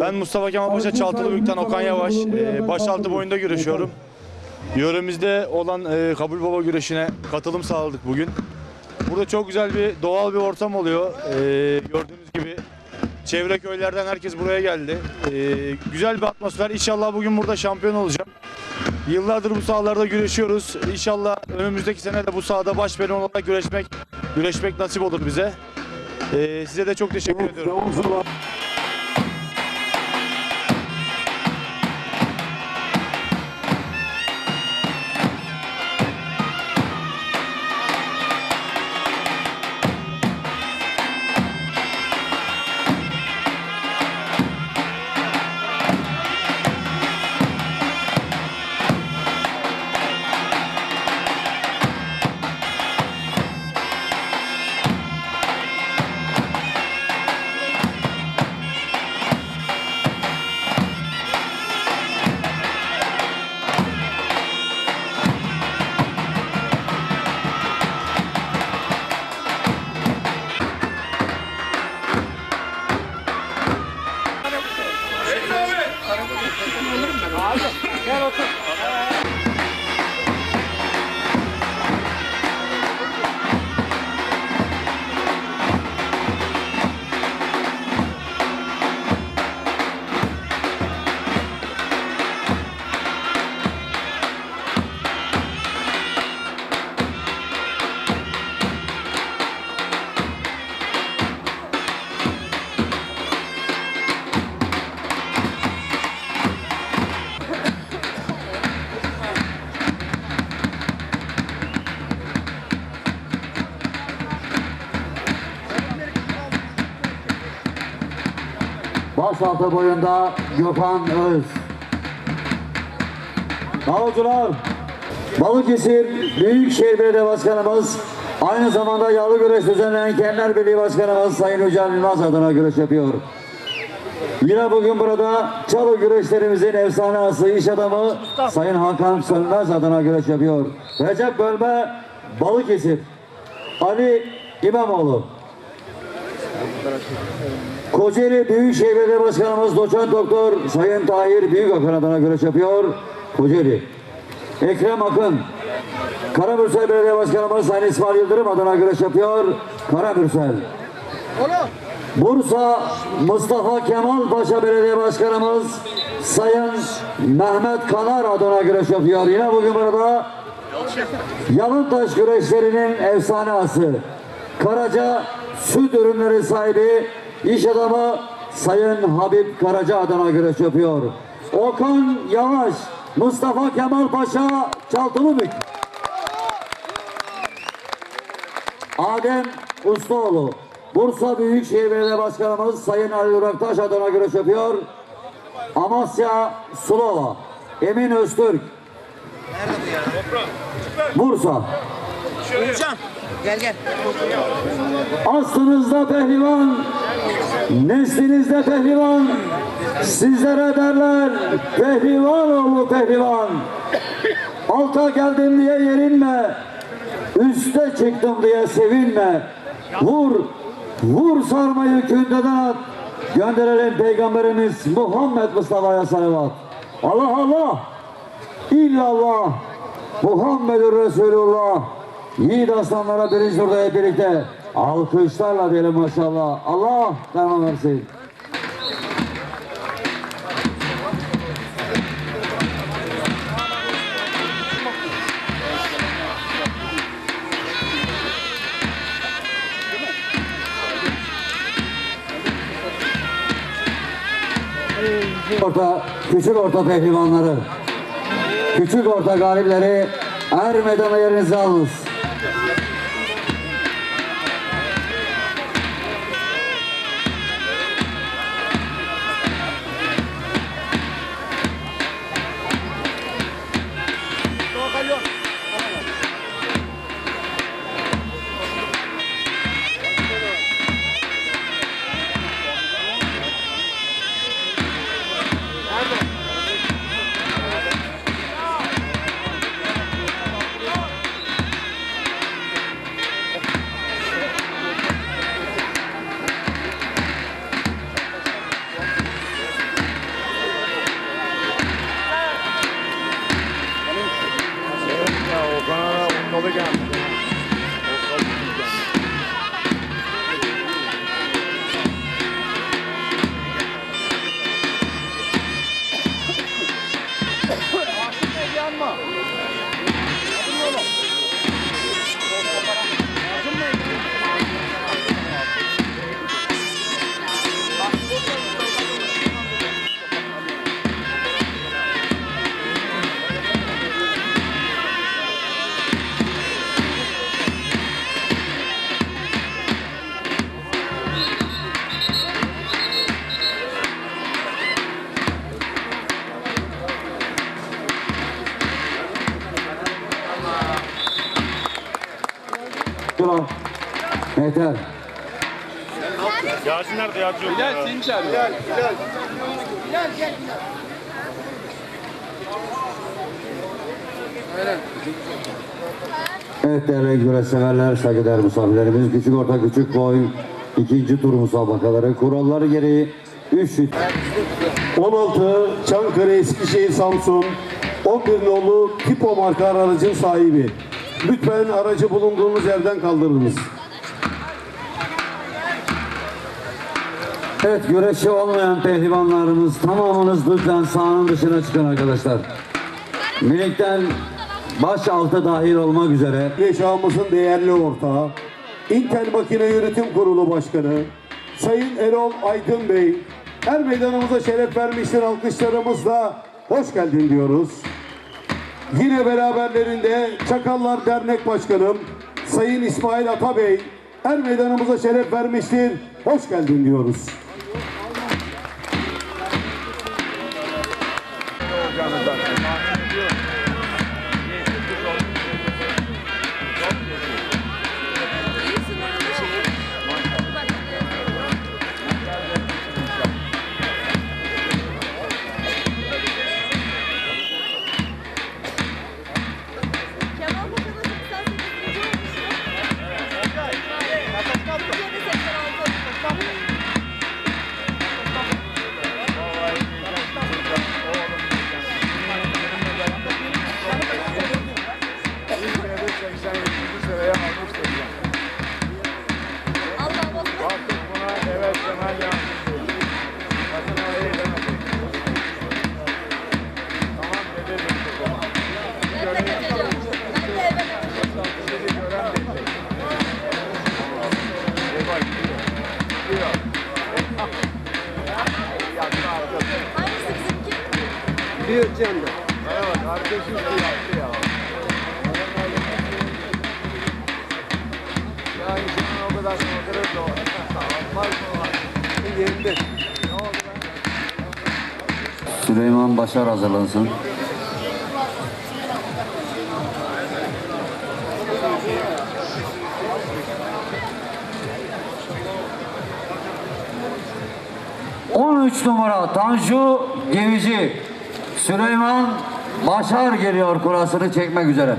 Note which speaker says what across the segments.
Speaker 1: Ben Mustafa Kemal Paşa Çaltılıbük'ten Okan Yavaş. Ee, başaltı boyunda güreşiyorum. Yöremizde olan e, Kabul Baba güreşine katılım sağladık bugün. Burada çok güzel bir doğal bir ortam oluyor. Ee, gördüğünüz gibi çevre köylerden herkes buraya geldi. Ee, güzel bir atmosfer. İnşallah bugün burada şampiyon olacağım. Yıllardır bu sahalarda güreşiyoruz. İnşallah önümüzdeki sene de bu sahada baş pehlivan olarak güreşmek güreşmek nasip olur bize. Ee, size de çok teşekkür ediyorum.
Speaker 2: Başaltı boyunda Gökhan Öz. Davulcular, Balıkesir Büyükşehir Belediye Başkanımız, aynı zamanda yağlı güreş düzenleyen Kenler Birliği Başkanımız Sayın Hücal Yılmaz adına güreş yapıyor. Yine bugün burada Çalı güreşlerimizin efsanesi iş adamı Sayın Hakan Sönmez adına güreş yapıyor. Recep Bölme Balıkesir. Ali İmamoğlu. Kocaeli Büyükşehir Belediye Başkanımız Doçent Doktor Sayın Tahir Büyükakın adına güreş yapıyor. Kocaeli. Ekrem Akın. Karamürsel Belediye Başkanımız Sayın İsmail Yıldırım adına güreş yapıyor. Karamürsel. Bursa Mustafa Kemal Paşa Belediye Başkanımız Sayın Mehmet Kanar adına güreş yapıyor. Yine bugün burada Yalıntaş güreşlerinin efsanesi Karaca Süt Ürünleri sahibi iş adamı Sayın Habib Karaca adına güreş yapıyor. Okan Yavaş Mustafa Kemal Paşa Çaltılıbük Adem Ustaoğlu Bursa Büyükşehir Belediye Başkanımız Sayın Ali Duraktaş adına güreş yapıyor. Amasya Sulova Emin Öztürk Bursa
Speaker 3: gel gel.
Speaker 2: Aslınızda pehlivan, neslinizde pehlivan, sizlere derler pehlivan oğlu pehlivan. Alta geldim diye yerinme, üste çıktım diye sevinme. Vur, vur sarmayı kündeden at. Gönderelim Peygamberimiz Muhammed Mustafa'ya salavat. Allah Allah, illallah, Muhammedur Resulullah. Yiğit aslanlara birinci turda hep birlikte alkışlarla diyelim maşallah. Allah devam versin. Orta, küçük orta pehlivanları, küçük orta galipleri er meydana yerinize alınız.
Speaker 1: Nerede Yasin? Gel seni çağırıyor. Gel, gel.
Speaker 2: Evet değerli güreş severler, saygıdeğer misafirlerimiz, küçük orta küçük boy, ikinci tur musabakaları, kuralları gereği 3
Speaker 4: 16 Çankırı Eskişehir Samsun 11 nolu Tipo marka aracın sahibi. Lütfen aracı bulunduğunuz yerden kaldırınız.
Speaker 2: Evet güreşi olmayan pehlivanlarımız tamamınız lütfen sahanın dışına çıkın arkadaşlar. Minikten baş altı dahil olmak üzere
Speaker 4: Yaşamımızın değerli ortağı, Intel Makine Yönetim Kurulu Başkanı, Sayın Erol Aydın Bey, her meydanımıza şeref vermiştir alkışlarımızla hoş geldin diyoruz. Yine beraberlerinde Çakallar Dernek Başkanım, Sayın İsmail Atabey, her meydanımıza şeref vermiştir, hoş geldin diyoruz.
Speaker 2: Süleyman Başar hazırlansın. On üç numara Tanju Gemici Süleyman Başar geliyor kurasını çekmek üzere.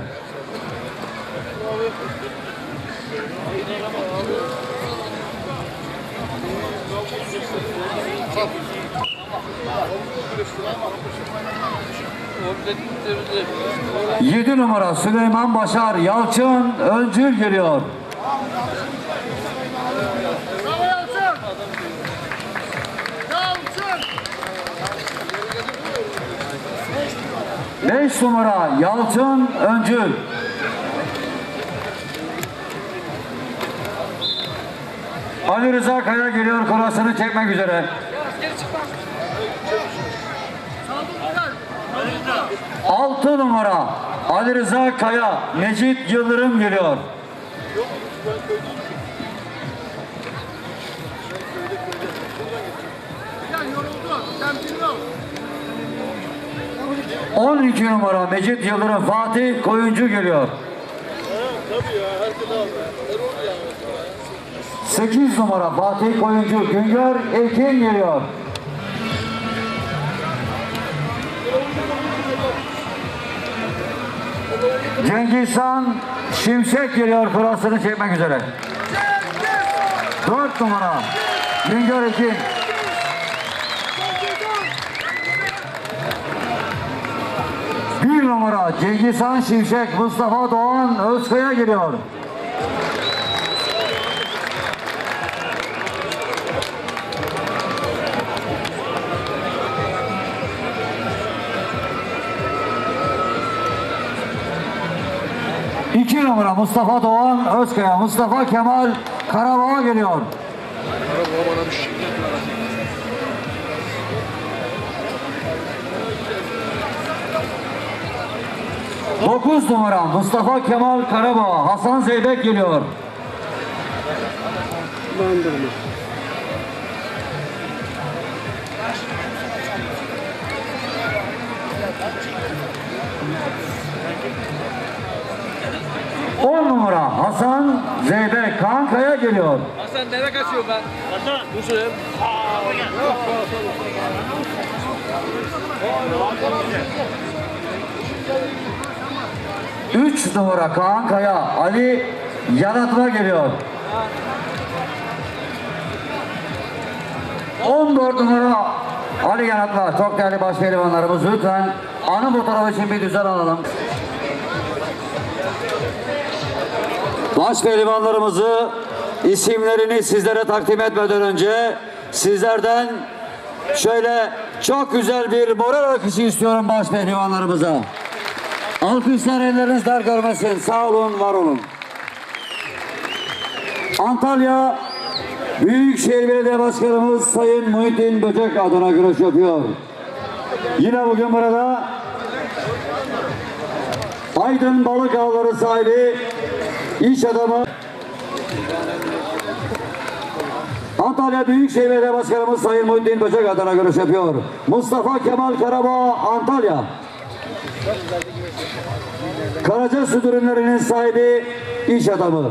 Speaker 2: Yedi numara Süleyman Başar Yalçın Öncül geliyor. Beş numara Yalçın Öncül. Ali Rıza Kaya geliyor kurasını çekmek üzere. Altı numara Ali Rıza Kaya, Necit Yıldırım geliyor. On iki numara Mecit Yıldırım Fatih Koyuncu geliyor. Sekiz numara Fatih Koyuncu Güngör Ekin geliyor. Cengizhan Şimşek geliyor kurasını çekmek üzere. Dört numara Güngör Ekin. Bir numara Cengizhan Şimşek Mustafa Doğan Özkaya geliyor. İki numara Mustafa Doğan Özkaya, Mustafa Kemal Karabağ geliyor. Dokuz numara Mustafa Kemal Karabağ, Hasan Zeybek geliyor. On numara Hasan Zeybek Kankaya geliyor.
Speaker 3: Hasan nereye kaçıyor ben? Hasan. Dur şuraya.
Speaker 2: Üç numara Kaan Kaya, Ali Yaratma geliyor. 14 numara Ali Yaratma. Çok değerli baş pehlivanlarımız lütfen anı fotoğrafı için bir düzen alalım. Baş pehlivanlarımızı isimlerini sizlere takdim etmeden önce sizlerden şöyle çok güzel bir moral akışı istiyorum baş pehlivanlarımıza. Alkışlar elleriniz dar görmesin. Sağ olun, var olun. Antalya Büyükşehir Belediye Başkanımız Sayın Muhittin Böcek adına güreş yapıyor. Yine bugün burada Aydın Balık Ağları sahibi iş adamı Antalya Büyükşehir Belediye Başkanımız Sayın Muhittin Böcek adına görüş yapıyor. Mustafa Kemal Karabağ Antalya. Karaca Süt Ürünleri'nin sahibi iş adamı.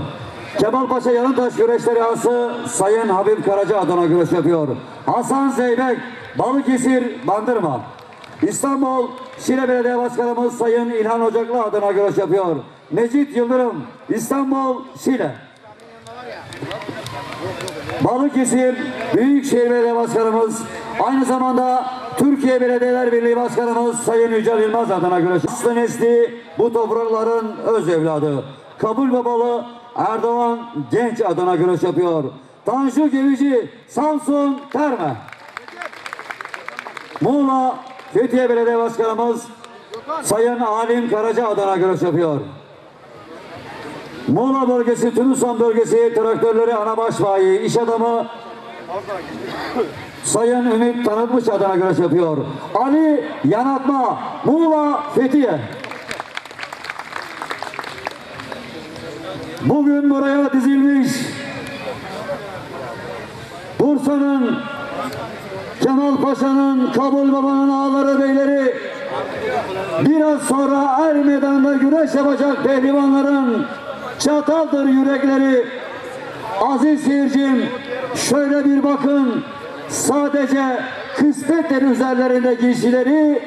Speaker 2: Kemalpaşa Yanıntaş Güreşleri Ağası Sayın Habib Karaca adına güreş yapıyor. Hasan Zeybek Balıkesir Bandırma. İstanbul Şile Belediye Başkanımız Sayın İlhan Ocaklı adına güreş yapıyor. Mecit Yıldırım İstanbul Şile. Balıkesir Büyükşehir Belediye Başkanımız aynı zamanda Türkiye Belediyeler Birliği Başkanımız Sayın Yücel Yılmaz adına güreş. Aslı nesli bu toprakların öz evladı. Kabul babalı Erdoğan Genç adına güreş yapıyor. Tanju Gevici Samsun Terme. Muğla Fethiye Belediye Başkanımız Sayın Alim Karaca adına güreş yapıyor. Muğla bölgesi, Tunushan bölgesi traktörleri ana baş bayi, iş adamı Sayın Ümit Tanıtmış adına görev yapıyor. Ali Yanatma, Muğla, Fethiye. Bugün buraya dizilmiş Bursa'nın Kemal Paşa'nın, Kabul Baba'nın ağları beyleri biraz sonra er meydanında güreş yapacak pehlivanların çataldır yürekleri. Aziz seyircim şöyle bir bakın sadece kısmetler üzerlerinde giysileri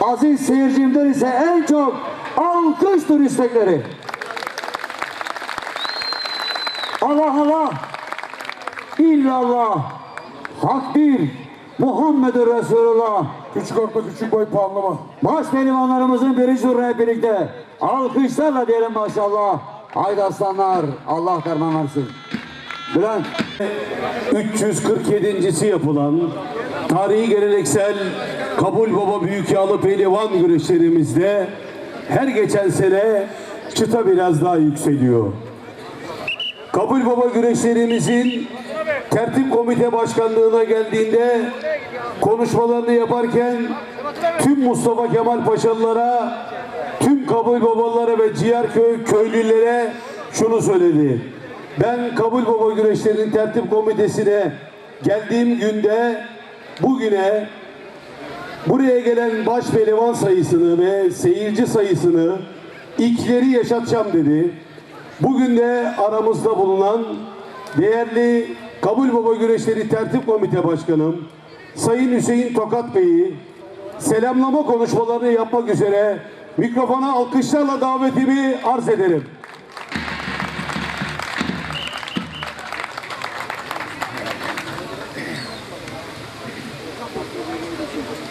Speaker 2: aziz seyircimdir ise en çok alkıştır istekleri. Allah Allah illallah hak bir Muhammedur Resulullah
Speaker 4: Küçük orta küçük boy puanlama.
Speaker 2: Baş pehlivanlarımızın birinci turuna hep birlikte alkışlarla diyelim maşallah. Haydi aslanlar Allah derman versin. Bülent
Speaker 4: 347.si yapılan tarihi geleneksel Kabul Baba Büyük Yağlı Pehlivan güreşlerimizde her geçen sene çıta biraz daha yükseliyor. Kabul Baba güreşlerimizin tertip komite başkanlığına geldiğinde konuşmalarını yaparken tüm Mustafa Kemal Paşalılara, tüm Kabul Babalara ve Ciğerköy köylülere şunu söyledi. Ben Kabul Baba güreşlerinin tertip komitesine geldiğim günde bugüne buraya gelen baş pehlivan sayısını ve seyirci sayısını ilkleri yaşatacağım dedi. Bugün de aramızda bulunan değerli Kabul Baba Güreşleri Tertip Komite Başkanım Sayın Hüseyin Tokat Bey'i selamlama konuşmalarını yapmak üzere mikrofona alkışlarla davetimi arz ederim.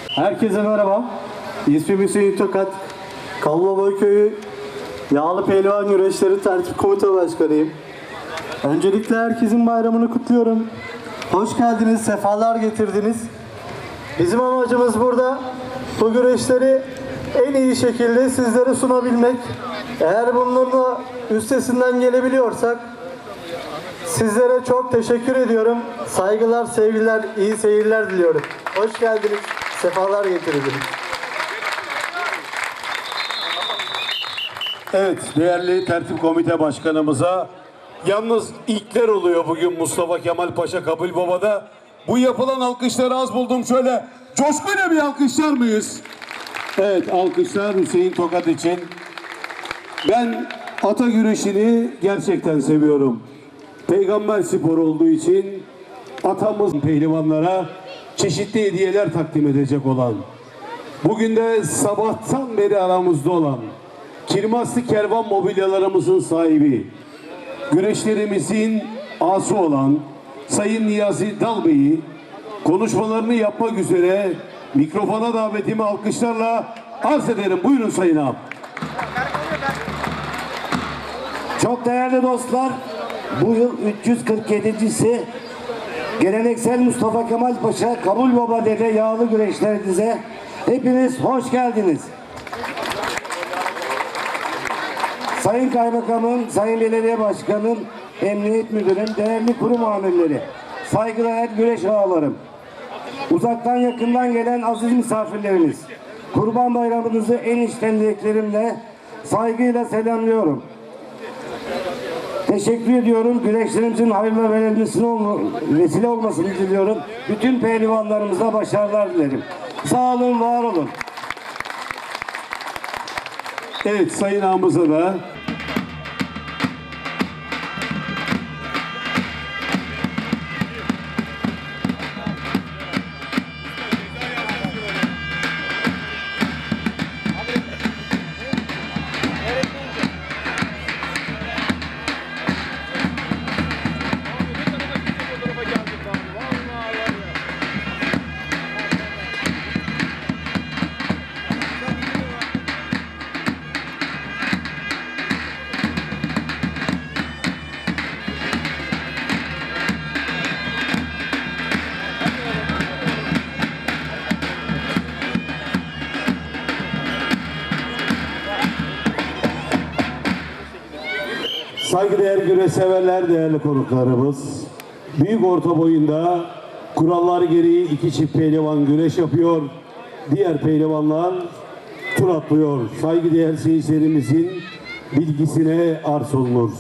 Speaker 5: Herkese merhaba. İsmim Hüseyin Tokat. Kallaba Köyü Yağlı Pehlivan Güreşleri Tertip Komite Başkanıyım. Öncelikle herkesin bayramını kutluyorum. Hoş geldiniz, sefalar getirdiniz. Bizim amacımız burada bu güreşleri en iyi şekilde sizlere sunabilmek. Eğer bununla üstesinden gelebiliyorsak sizlere çok teşekkür ediyorum. Saygılar, sevgiler, iyi seyirler diliyorum. Hoş geldiniz, sefalar getirdiniz.
Speaker 4: Evet değerli tertip komite başkanımıza yalnız ilkler oluyor bugün Mustafa Kemal Paşa Kabul Baba'da. Bu yapılan alkışları az buldum şöyle coşkuyla bir alkışlar mıyız? Evet alkışlar Hüseyin Tokat için. Ben ata güreşini gerçekten seviyorum. Peygamber sporu olduğu için atamız pehlivanlara çeşitli hediyeler takdim edecek olan Bugün de sabahtan beri aramızda olan Kirmaslı Kervan mobilyalarımızın sahibi, güreşlerimizin ası olan Sayın Niyazi Dal Bey'i konuşmalarını yapmak üzere mikrofona davetimi alkışlarla arz ederim. Buyurun Sayın Ağam.
Speaker 6: Çok değerli dostlar, bu yıl 347.si geleneksel Mustafa Kemal Paşa Kabul Baba Dede yağlı güreşlerinize hepiniz hoş geldiniz. Sayın Kaymakamım, Sayın Belediye Başkanım, Emniyet Müdürüm, değerli kurum amirleri, saygıdeğer güreş ağalarım, uzaktan yakından gelen aziz misafirlerimiz, Kurban Bayramınızı en içten dileklerimle saygıyla selamlıyorum. Teşekkür ediyorum. Güreşlerimizin hayırlı verilmesine vesile olmasını diliyorum. Bütün pehlivanlarımıza başarılar dilerim. Sağ olun, var olun.
Speaker 4: Evet Sayın Ağamıza da Saygıdeğer güreş severler, değerli konuklarımız. Büyük orta boyunda kurallar gereği iki çift pehlivan güreş yapıyor. Diğer pehlivanlar tur atlıyor. Saygıdeğer seyircilerimizin bilgisine arz olunur.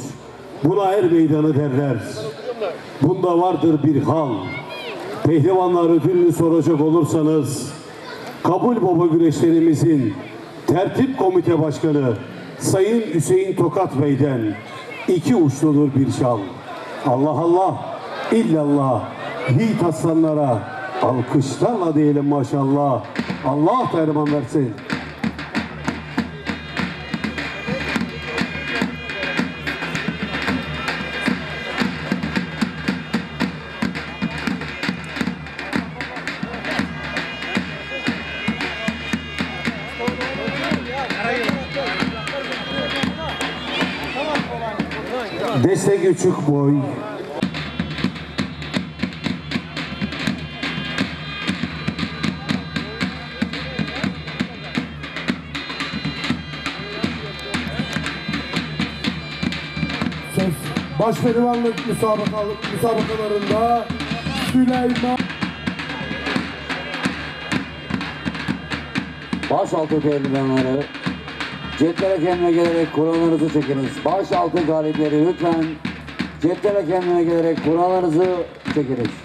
Speaker 4: Buna er meydanı derler. Bunda vardır bir hal. Pehlivanlar ödülünü soracak olursanız Kabul Baba güreşlerimizin tertip komite başkanı Sayın Hüseyin Tokat Bey'den iki uçludur bir şal. Allah Allah, illallah, yiğit aslanlara alkışlarla diyelim maşallah. Allah ferman versin. Küçük boy.
Speaker 7: Başpehlivanlık müsabakalı, müsabakalarında Süleyman
Speaker 2: Başaltı pehlivanları cetlere kendine gelerek kurallarınızı çekiniz. Başaltı galipleri lütfen cetlere kendine gelerek kurallarınızı çekiniz.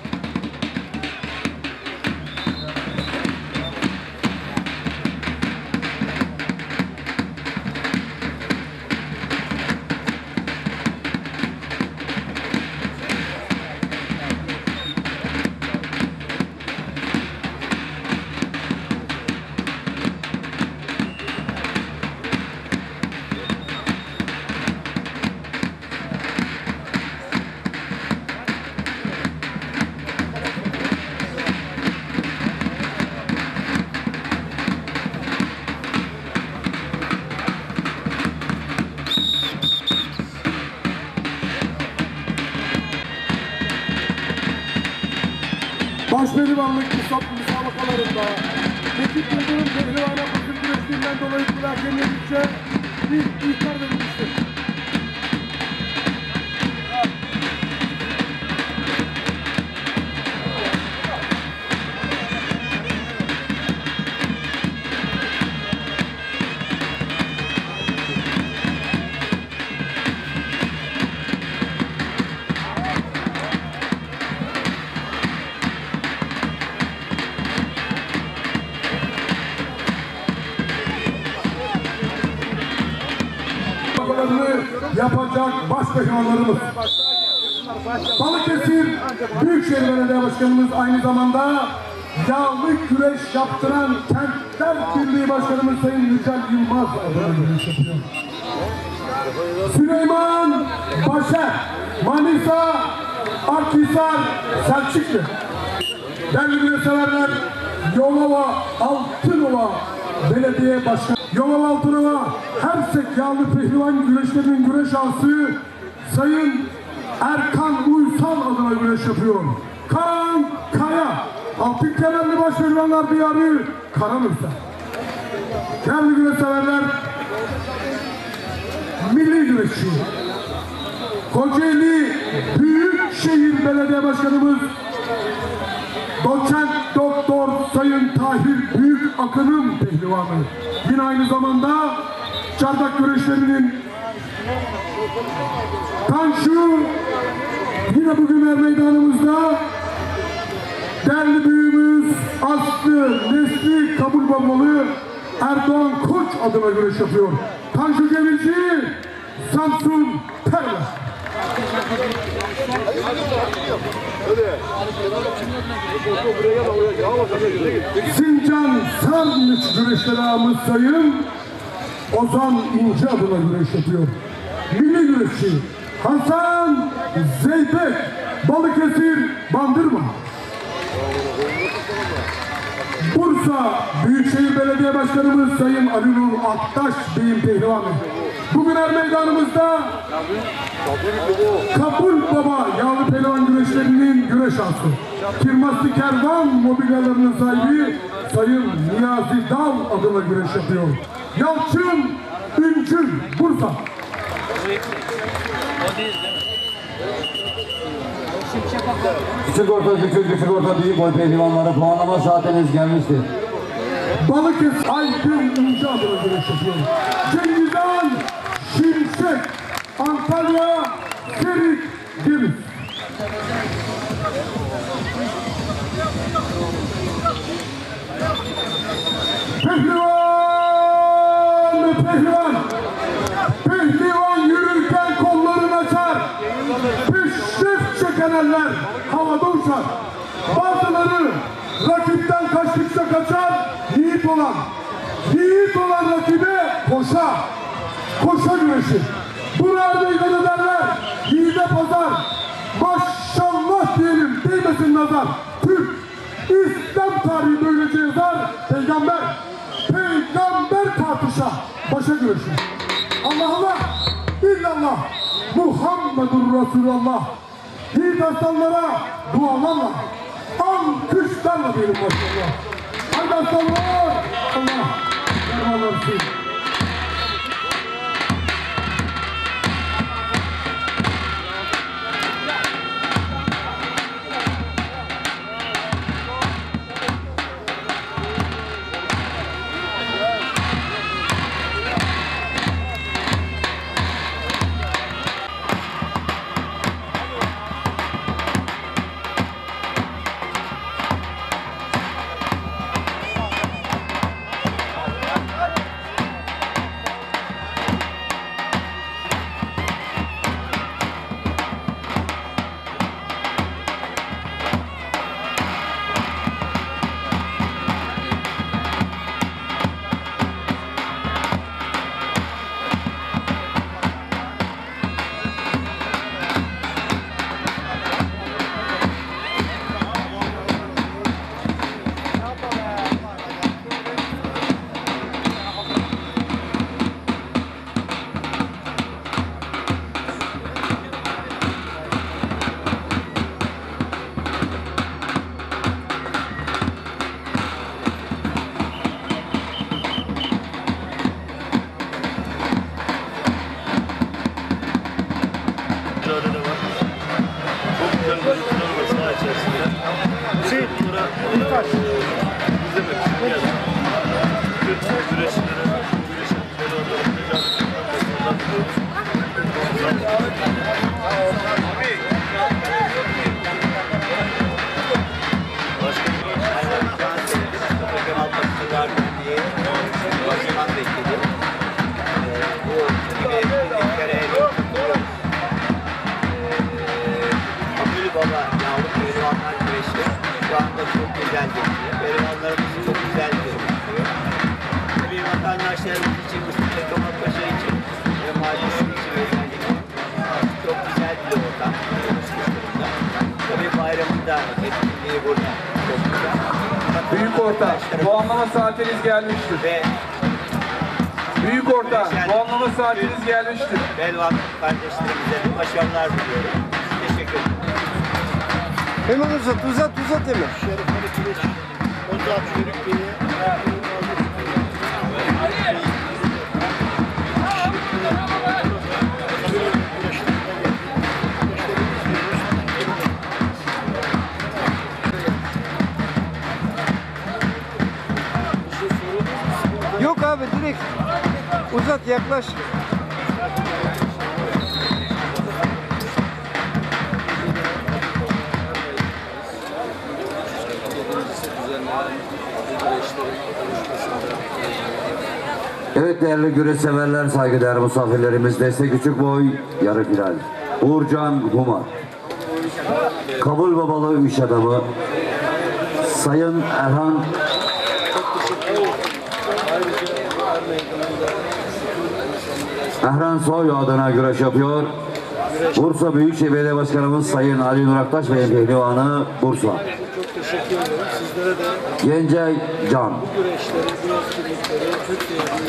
Speaker 7: Pehlivanlık müsab- müsabakalarında Nekip Yıldırım pehlivana bizim güreşliğinden dolayı Burak Emirlikçe bir ihtar verilmiştir. Başkanımız aynı zamanda yağlı güreş yaptıran Kentler Birliği Başkanımız Sayın Yücel Yılmaz. Süleyman Başer, Manisa, Akhisar, Selçuklu. Değerli güreşseverler, Yolova Altınova Belediye Başkanı. Yolova Altınova Hersek Yağlı Pehlivan güreşlerinin güreş ağası Sayın Erkan Uysal adına güreş yapıyor. Kaan Kaya, Altın Kemerli Baş Pehlivanlar Diyarı Karamürse. Değerli güreşseverler, milli güreşçi. Kocaeli Büyükşehir Belediye Başkanımız Doçent Doktor Sayın Tahir Büyük Akın'ın pehlivanı. Yine aynı zamanda çardak güreşlerinin Tanju yine bugün er meydanımızda değerli büyüğümüz Aslı Nesli Kabul Babalı Erdoğan Koç adına güreş yapıyor. Tanju Cevizci Samsun Perla. Sincan Sarnıç güreşleri ağamız sayın Ozan İnce adına güreş yapıyor. Milli güreşçi Hasan Zeybek Balıkesir Bandırma. Bursa Büyükşehir Belediye Başkanımız Sayın Ali Nur Aktaş Bey'in pehlivanı. Bugün er meydanımızda Kabul Baba yağlı pehlivan güreşlerinin güreş ağası. Kirmaslı Kervan mobilyalarının sahibi Sayın Niyazi Dal adına güreş yapıyor. Yalçın Üncül Bursa.
Speaker 2: Küçük orta küçük küçük orta büyük boy pehlivanları puanlama saatiniz gelmiştir.
Speaker 7: Balıkesir Aydın İnce adına güreş yapıyor. Cengizhan Şimşek Antalya Ferit Gemiz. Pehlivan! Kaçtıkça kaçar. Yiğit olan, yiğit olan rakibe koşar. Koşa güreşi. Buraya meydan ederler. Yiğide pazar. Maşallah diyelim değmesin nazar. Türk İslam tarihi böylece yazar. Peygamber. Peygamber tartışa. Başa güreşi. Allah Allah. İllallah. Muhammedur Resulallah. Yiğit aslanlara dualarla. Alkışlarla diyelim maşallah. Haydi aslanlar. Allah. Yardım olsun.
Speaker 3: Büyük orta. Puanlama saatiniz gelmiştir.
Speaker 8: Ve
Speaker 3: Büyük orta. Puanlama saatiniz gelmiştir.
Speaker 8: Belvan kardeşlerimize de başarılar diliyorum. Teşekkür ederim.
Speaker 9: Hemen uzat uzat uzat hemen. Yok abi direkt uzat yaklaş.
Speaker 2: Evet değerli güreş severler, saygıdeğer misafirlerimiz, destek küçük boy, yarı final. Uğurcan Humar. Kabul babalı iş adamı. Sayın Erhan Erhan Soy adına güreş yapıyor. Bursa Büyükşehir Belediye Başkanımız Sayın Ali Nur Aktaş Bey'in pehlivanı Bursa. Gencay Can.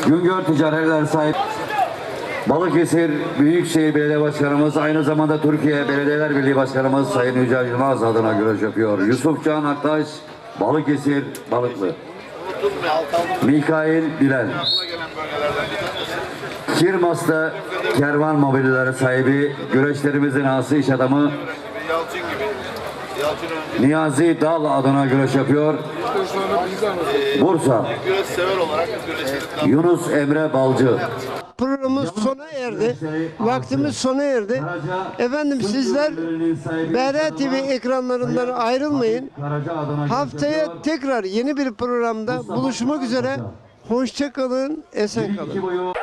Speaker 2: Güngör Ticaretler sahip Balıkesir Büyükşehir Belediye Başkanımız aynı zamanda Türkiye Belediyeler Birliği Başkanımız Sayın Yücel Yılmaz adına güreş yapıyor. Yusuf Can Aktaş Balıkesir Balıklı. Mikail Bilal. Kirmas'ta kervan mobilyaları sahibi güreşlerimizin ası iş adamı Niyazi Dal adına güreş yapıyor. Bursa. Yunus Emre Balcı.
Speaker 9: Programımız sona erdi. Vaktimiz sona erdi. Efendim sizler BR TV ekranlarından ayrılmayın. Haftaya tekrar yeni bir programda buluşmak üzere. Hoşça kalın, esen kalın.